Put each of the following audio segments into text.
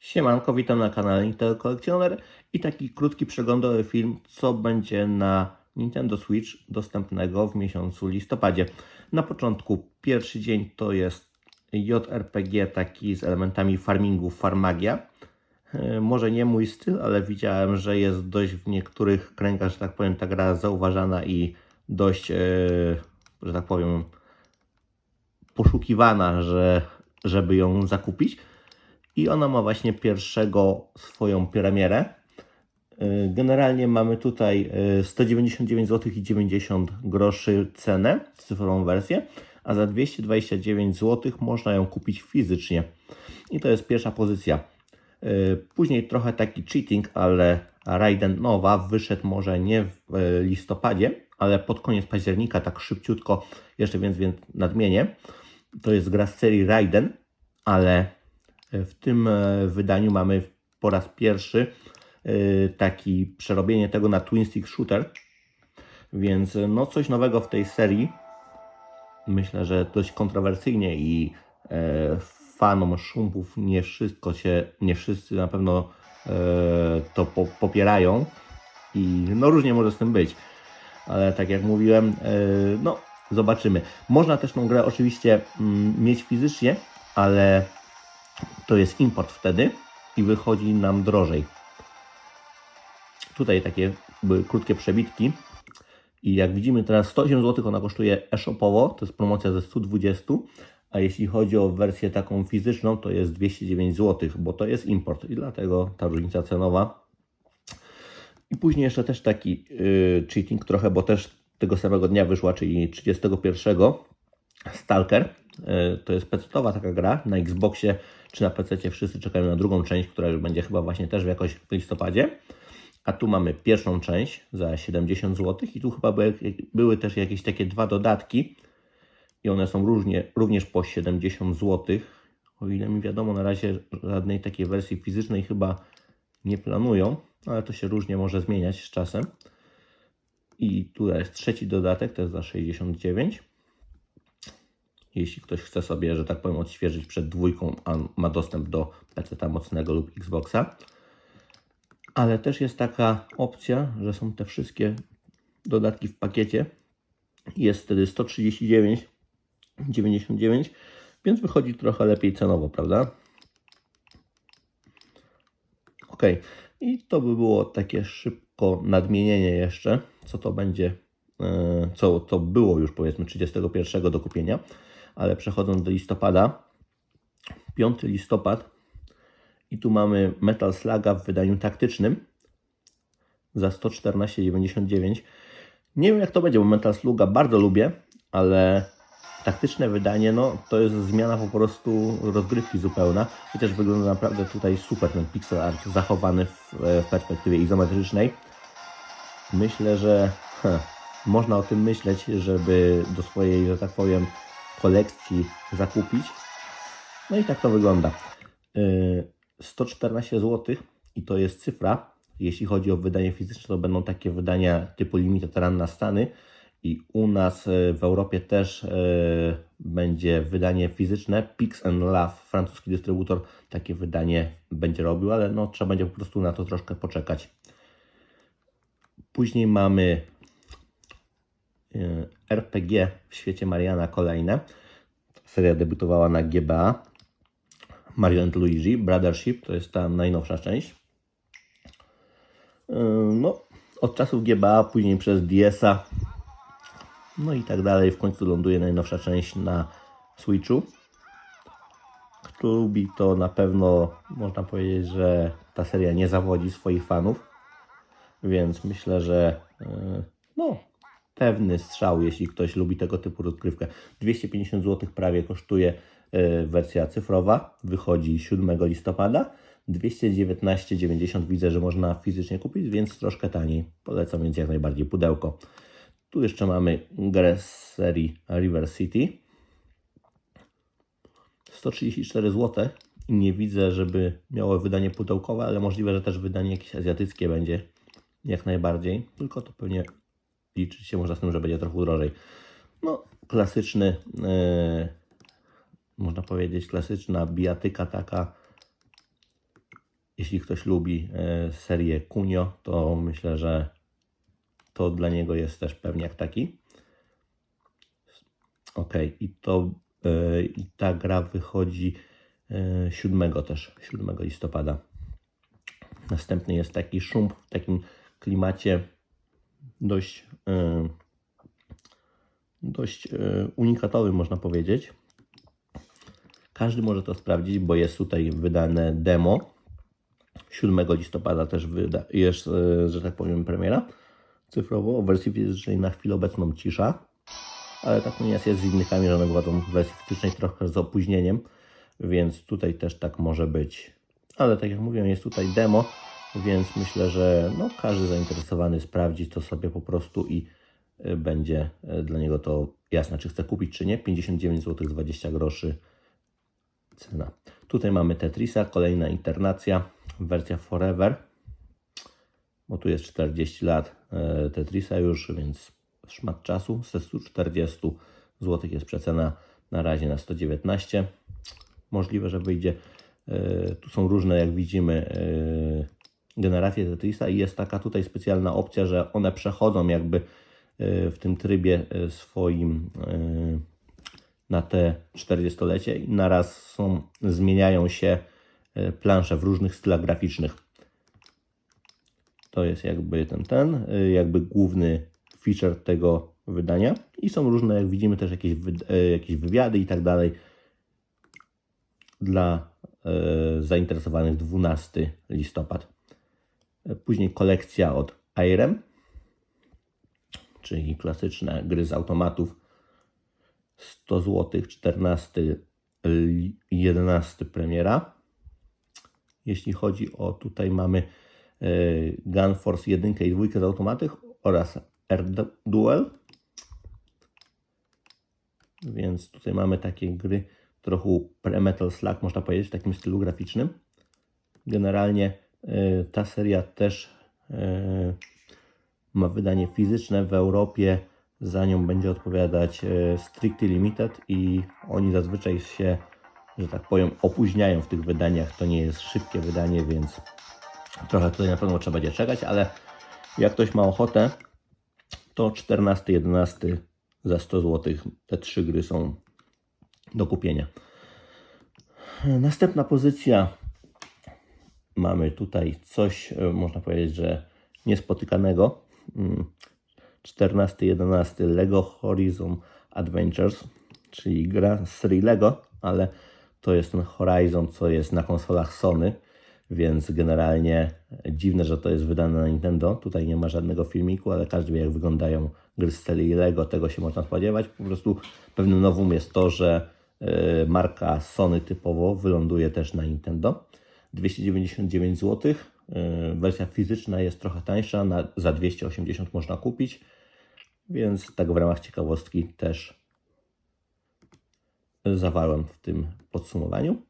Siemanko, witam na kanale Nintendo Kolekcjoner i taki krótki przeglądowy film, co będzie na Nintendo Switch dostępnego w miesiącu listopadzie. Na początku pierwszy dzień to jest JRPG taki z elementami farmingu Farmagia. E, Może nie mój styl, ale widziałem, że jest dość w niektórych kręgach, że tak powiem, ta gra zauważana i dość, e, że tak powiem, poszukiwana, że, żeby ją zakupić. I ona ma właśnie pierwszego swoją premierę. Yy, Generalnie mamy tutaj yy, 199 zł i 90 groszy cenę, cyfrową wersję, a za 229 zł można ją kupić fizycznie. I to jest pierwsza pozycja. Yy, Później trochę taki cheating, ale Raiden Nowa wyszedł może nie w listopadzie, ale pod koniec października, tak szybciutko, jeszcze więc, więc nadmienię. To jest gra z serii Raiden, ale w tym e, wydaniu mamy po raz pierwszy e, taki przerobienie tego na Twin Stick Shooter, więc e, no coś nowego w tej serii. Myślę, że dość kontrowersyjnie i fanom szumpów nie wszystko się, nie wszyscy na pewno to po, popierają i no różnie może z tym być, ale tak jak mówiłem, no zobaczymy. Można też tą grę oczywiście mm, mieć fizycznie, ale to jest import wtedy i wychodzi nam drożej. Tutaj takie były krótkie przebitki. I jak widzimy teraz 108 zł ona kosztuje e-shopowo, to jest promocja ze 120, a jeśli chodzi o wersję taką fizyczną, to jest 209 zł, bo to jest import i dlatego ta różnica cenowa. I później jeszcze też taki yy, cheating trochę, bo też tego samego dnia wyszła, czyli 31 Stalker. Yy, to jest pecetowa taka gra na Xboxie czy na PC. Wszyscy czekają na drugą część, która już będzie chyba właśnie też jakoś w listopadzie. A tu mamy pierwszą część za 70 zł i tu chyba były, były też jakieś takie dwa dodatki i one są różnie, również po 70 zł. O ile mi wiadomo, na razie żadnej takiej wersji fizycznej chyba nie planują, ale to się różnie może zmieniać z czasem. I tutaj jest trzeci dodatek, to jest za 69. Jeśli ktoś chce sobie, że tak powiem, odświeżyć przed dwójką, a ma dostęp do PC mocnego lub Xboxa. Ale też jest taka opcja, że są te wszystkie dodatki w pakiecie. Jest wtedy 139,99, więc wychodzi trochę lepiej cenowo, prawda? Ok, i to by było takie szybko nadmienienie jeszcze, co to będzie, e, co to było już powiedzmy 31 do kupienia, ale przechodząc do listopada, 5 listopad i tu mamy Metal Sluga w wydaniu taktycznym za 114,99. Nie wiem jak to będzie, bo Metal Sluga bardzo lubię, ale taktyczne wydanie, no to jest zmiana po prostu rozgrywki zupełna. Chociaż wygląda naprawdę tutaj super ten pixel art zachowany w, w perspektywie izometrycznej. Myślę, że heh, można o tym myśleć, żeby do swojej, że tak powiem, kolekcji zakupić. No i tak to wygląda. Yy, 114 zł i to jest cyfra. Jeśli chodzi o wydanie fizyczne, to będą takie wydania typu Limited Run na Stany i u nas e, w Europie też e, będzie wydanie fizyczne. Pix and Love, francuski dystrybutor, takie wydanie będzie robił, ale no, trzeba będzie po prostu na to troszkę poczekać. Później mamy e, RPG w świecie Mariana kolejne. Seria debiutowała na GBA. Mario Luigi, Brothership, to jest ta najnowsza część. Yy, No, od czasów GBA, później przez DS-a, no i tak dalej. W końcu ląduje najnowsza część na Switchu. Kto lubi, to na pewno można powiedzieć, że ta seria nie zawodzi swoich fanów. Więc myślę, że yy, no, pewny strzał, jeśli ktoś lubi tego typu rozgrywkę. 250 zł prawie kosztuje yy, wersja cyfrowa. Wychodzi 7 listopada. 219,90 widzę, że można fizycznie kupić, więc troszkę taniej. Polecam więc jak najbardziej pudełko. Tu jeszcze mamy grę z serii River City. 134 zł nie widzę, żeby miało wydanie pudełkowe, ale możliwe, że też wydanie jakieś azjatyckie będzie jak najbardziej. Tylko to pewnie liczyć się można z tym, że będzie trochę drożej. No, klasyczny, yy, można powiedzieć, klasyczna bijatyka taka jeśli ktoś lubi e, serię Kunio, to myślę, że to dla niego jest też pewniak taki. Ok, i to e, i ta gra wychodzi e, 7 też, 7 listopada. Następny jest taki szum w takim klimacie dość, e, dość e, unikatowym, można powiedzieć. Każdy może to sprawdzić, bo jest tutaj wydane demo. 7 listopada też wyda, jest, e, że tak powiem, premiera cyfrowo. W wersji fizycznej na chwilę obecną cisza, ale tak nie jest, jest z innymi, że one wychodzą w wersji fizycznej trochę z opóźnieniem, więc tutaj też tak może być. Ale tak jak mówiłem, jest tutaj demo, więc myślę, że no, każdy zainteresowany sprawdzi to sobie po prostu i y, będzie y, dla niego to jasne, czy chce kupić, czy nie. 59 zł 20 groszy cena. Tutaj mamy Tetrisa, kolejna internacja, wersja Forever, bo tu jest 40 lat e, Tetrisa już, więc szmat czasu. Ze 140 zł jest przecena na razie na 119. Możliwe, że wyjdzie. Tu są różne, jak widzimy, generacje Tetrisa i jest taka tutaj specjalna opcja, że one przechodzą jakby e, w tym trybie e, swoim e, na te 40-lecie i naraz są, zmieniają się plansze w różnych stylach graficznych. To jest jakby ten, ten, jakby główny feature tego wydania. I są różne, jak widzimy, też jakieś, jakieś wywiady i tak dalej dla zainteresowanych 12 listopad. Później kolekcja od Irem, czyli klasyczne gry z automatów 100 zł, 14, li- 11 premiera. Jeśli chodzi o tutaj mamy e, Gun Force 1 i 2 z automatych oraz Air Duel. Więc tutaj mamy takie gry trochę pre-metal slack, można powiedzieć, w takim stylu graficznym. Generalnie ta seria też e, ma wydanie fizyczne w Europie. Za nią będzie odpowiadać e, Strictly Limited i oni zazwyczaj się, że tak powiem, opóźniają w tych wydaniach. To nie jest szybkie wydanie, więc trochę tutaj na pewno trzeba będzie czekać, ale jak ktoś ma ochotę, to 14, 11 za 100 zł. Te trzy gry są do kupienia. Następna pozycja. Mamy tutaj coś, e, można powiedzieć, że niespotykanego. Mm, 14-11 Lego Horizon Adventures, czyli gra z serii Lego, ale to jest ten Horizon, co jest na konsolach Sony, więc generalnie dziwne, że to jest wydane na Nintendo. Tutaj nie ma żadnego filmiku, ale każdy wie, jak wyglądają gry z serii Lego, tego się można spodziewać. Po prostu pewnym nowum jest to, że e, marka Sony typowo wyląduje też na Nintendo. 299 zł. e, Wersja fizyczna jest trochę tańsza, na, za 280 można kupić, więc tak w ramach ciekawostki też zawarłem w tym podsumowaniu.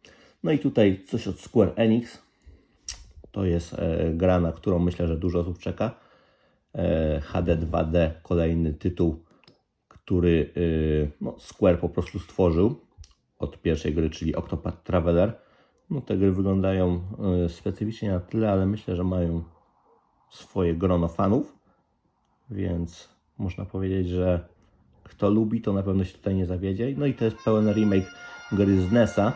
No i tutaj coś od Square Enix. To jest e, gra, na którą myślę, że dużo osób czeka. E, HD 2D, kolejny tytuł, który no, Square po prostu stworzył od pierwszej gry, czyli Octopath Traveler. No, te gry wyglądają e, specyficznie na tyle, ale myślę, że mają swoje grono fanów, więc można powiedzieć, że kto lubi, to na pewno się tutaj nie zawiedzie. No i to jest pełen remake gry z NES-a,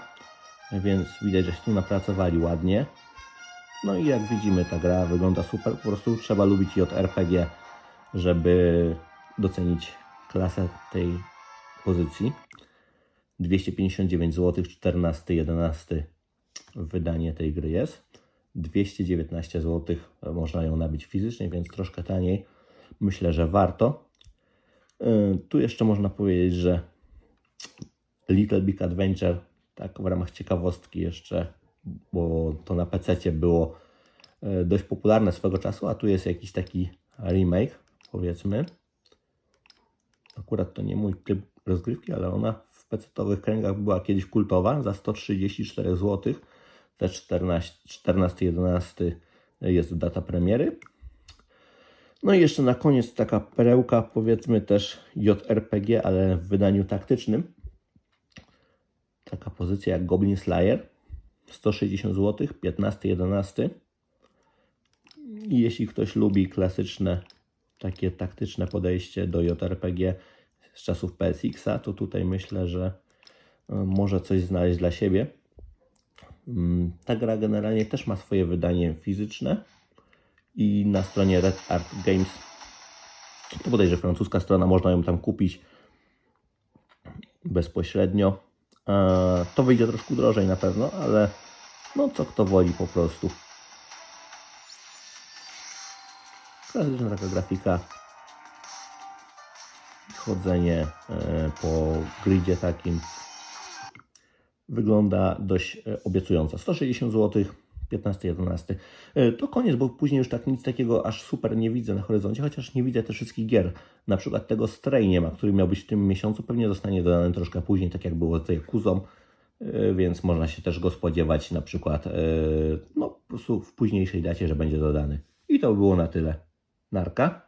więc widać, że się tu napracowali ładnie. No i jak widzimy, ta gra wygląda super. Po prostu trzeba lubić JRPG, żeby docenić klasę tej pozycji. 259 zł, 14, 11 wydanie tej gry jest. 219 zł można ją nabyć fizycznie, więc troszkę taniej. Myślę, że warto. Yy, Tu jeszcze można powiedzieć, że Little Big Adventure, tak w ramach ciekawostki jeszcze, bo to na PC było e, dość popularne swego czasu, a tu jest jakiś taki remake, powiedzmy. Akurat to nie mój typ rozgrywki, ale ona w PC-owych kręgach była kiedyś kultowa za 134 zł. Te 14-11 jest data premiery. No i jeszcze na koniec taka perełka, powiedzmy też JRPG, ale w wydaniu taktycznym. Taka pozycja jak Goblin Slayer. 160 zł, 15, 11. I jeśli ktoś lubi klasyczne, takie taktyczne podejście do JRPG z czasów PSX-a, to tutaj myślę, że e, może coś znaleźć dla siebie. Mm, Ta gra generalnie też ma swoje wydanie fizyczne i na stronie Red Art Games, to bodajże francuska strona, można ją tam kupić bezpośrednio. E, To wyjdzie troszkę drożej na pewno, ale no co kto woli po prostu. Klasyczna taka grafika. Chodzenie e, po gridzie takim wygląda dość e, obiecująco. 160 zł, 15-11. E, To koniec, bo później już tak nic takiego aż super nie widzę na horyzoncie, chociaż nie widzę też wszystkich gier. Na przykład tego Stray nie ma, który miał być w tym miesiącu, pewnie zostanie dodany troszkę później, tak jak było z Yakuzą, e, więc można się też go spodziewać na przykład no, po prostu w późniejszej dacie, że będzie dodany. I to by było na tyle. Narka.